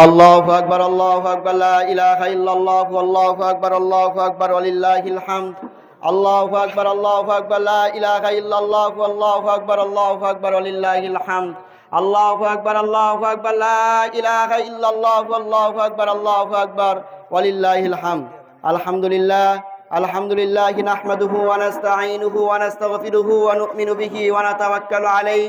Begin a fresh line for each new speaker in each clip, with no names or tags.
الله أكبر الله أكبر لا إله إلا الله والله أكبر الله أكبر ولله الحمد الله أكبر الله أكبر لا إله إلا الله والله أكبر الله أكبر ولله الحمد الله أكبر الله أكبر لا إله إلا الله والله أكبر الله أكبر ولله الحمد الحمد لله الحمد لله نحمده ونستعينه ونستغفره ونؤمن به ونتوكل عليه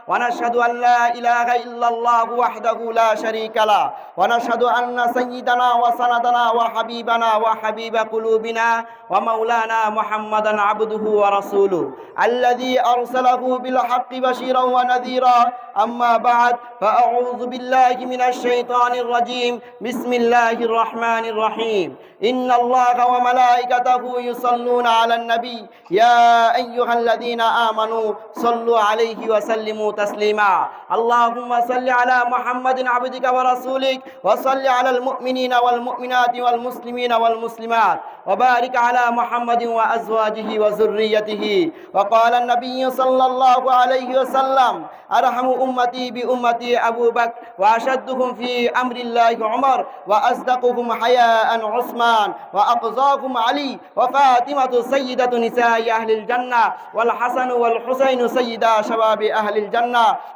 ونشهد أن لا إله إلا الله وحده لا شريك له ونشهد أن سيدنا وسندنا وحبيبنا وحبيب قلوبنا ومولانا محمدا عبده ورسوله الذي أرسله بالحق بشيرا ونذيرا أما بعد فأعوذ بالله من الشيطان الرجيم بسم الله الرحمن الرحيم إن الله وملائكته يصلون على النبي يا أيها الذين آمنوا صلوا عليه وسلموا تسليما. اللهم صل على محمد عبدك ورسولك وصل على المؤمنين والمؤمنات والمسلمين والمسلمات وبارك على محمد وأزواجه وذريته. وقال النبي صلى الله عليه وسلم أرحم أمتي بأمتي أبو بكر وأشدهم في أمر الله عمر وأصدقهم حياء عثمان وأقضاكم علي وفاطمة سيدة نساء أهل الجنة والحسن والحسين سيدا شباب أهل الجنة.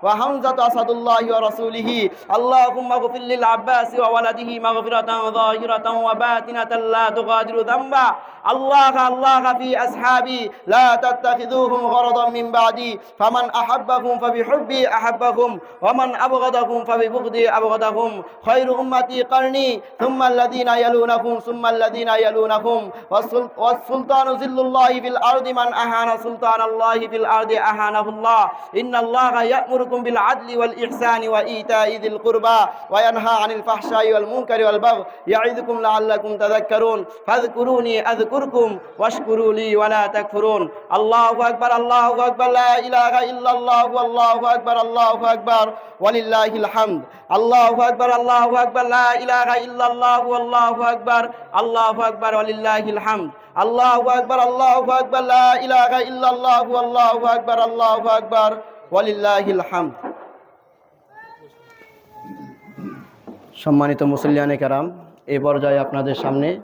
وحمزة أسد الله ورسوله. اللهم اغفر للعباس وولده مغفرة ظاهرة وباطنة لا تغادر ذنبا. الله الله في أصحابي لا تتخذوهم غرضا من بعدي. فمن أحبهم فبحبي أحبهم ومن أبغضهم فببغضي أبغضهم. خير أمتي قرني ثم الذين يلونهم ثم الذين يلونهم والسل- والسلطان ذل الله في الأرض من أهان سلطان الله في الأرض أهانه الله. إن الله يأمركم بالعدل والإحسان وإيتاء ذي القربى وينهى عن الفحشاء والمنكر والبغي يعظكم لعلكم تذكرون فاذكروني أذكركم واشكروا لي ولا تكفرون. الله أكبر الله أكبر لا إله إلا الله والله أكبر الله أكبر ولله الحمد. الله أكبر الله أكبر لا إله إلا الله والله أكبر الله أكبر ولله الحمد. الله أكبر الله أكبر لا إله إلا الله والله أكبر الله أكبر. ওয়ালিল্লাহিল সম্মানিত মুসলিয়ানে কারাম এ পর্যায়ে আপনাদের সামনে